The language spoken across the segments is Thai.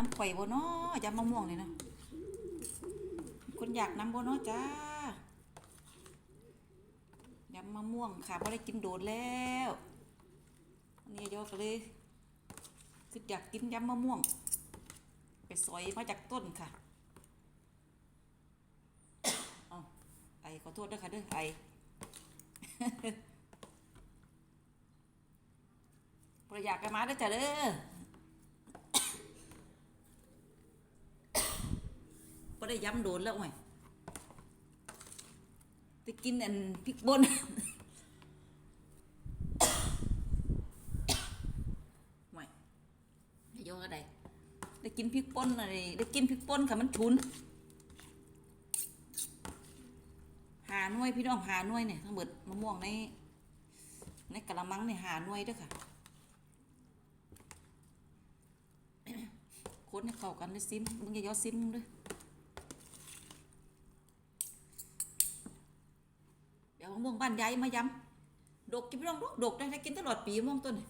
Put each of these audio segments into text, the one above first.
น้ำข่อยบ่เนาะยำมะม่วงเลยนะคนอยากน้ำบ่เนาะจ้ายำมะม่วงค่ะบ่ได้กินโดนแล้วนนี้โยกเลยคืออยากกินยำมะม่วง ไปสอยมาจากต้นค่ะเอาไอขอโทษด้วยค่ะเด้อไอประอยากกันมาเด้จ้ะเด้อ ได้ย้ำโดนแล้วไงไปกินอันพริกบนไม่ได้โยกอะไรได้กินพริกป่นอะไรได้กินพริกป่นค่ะมันฉุน หาหน่วยพี่น้องหาหน่วยเนี่ยทั้งหมดมะม่วงในในกะละมังเนี่ยหาหน่วยด้วยค่ะคนให้เข้ากันเลยซิมมึงอย่ายอซิมมึงด้วย มะม่วงบ้านยายมายำดกกินพี่น้องดกดกได้ได้กินตลอดปีมะม่วงต้นนี่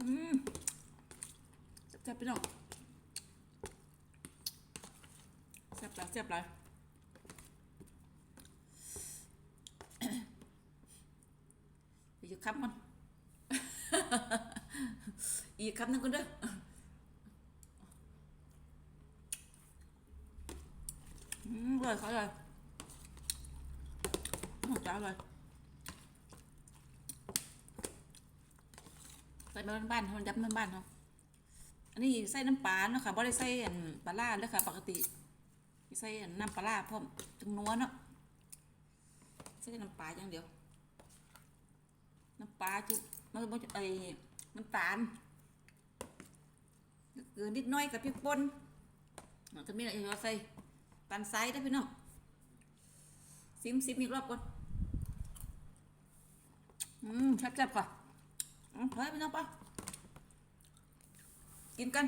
อืมแซ่บๆพี่น้องแซ่บหลายแซ่บหลายอีกคำมันอีกคำหนึงกันเด้อ อืมเลยเขาเลยหมดจ้าเลยใส่มาบ้านๆเขายับบ้านๆเขาอันนี้ใส่น้ำปลาเนาะค่ะบ่ได้ใส่อันปลาล่าเลยค่ะ ปกติใส่น้ำปลาร้าพร้อมจังนัวเนาะใส่น้ำปลาอย่างเดียว น้ำปลาจุมันบ่ไอ้น้ำตาลเกลือนิดน้อยกับพริกป่นเราจะมีอะไรเราใส่ ปันไซด์ได้พี่น้องซิมซิมอีกรอบก่อน อืมแซ่บๆค่ะอืมเฮ้ยพี่น้องปะกินกัน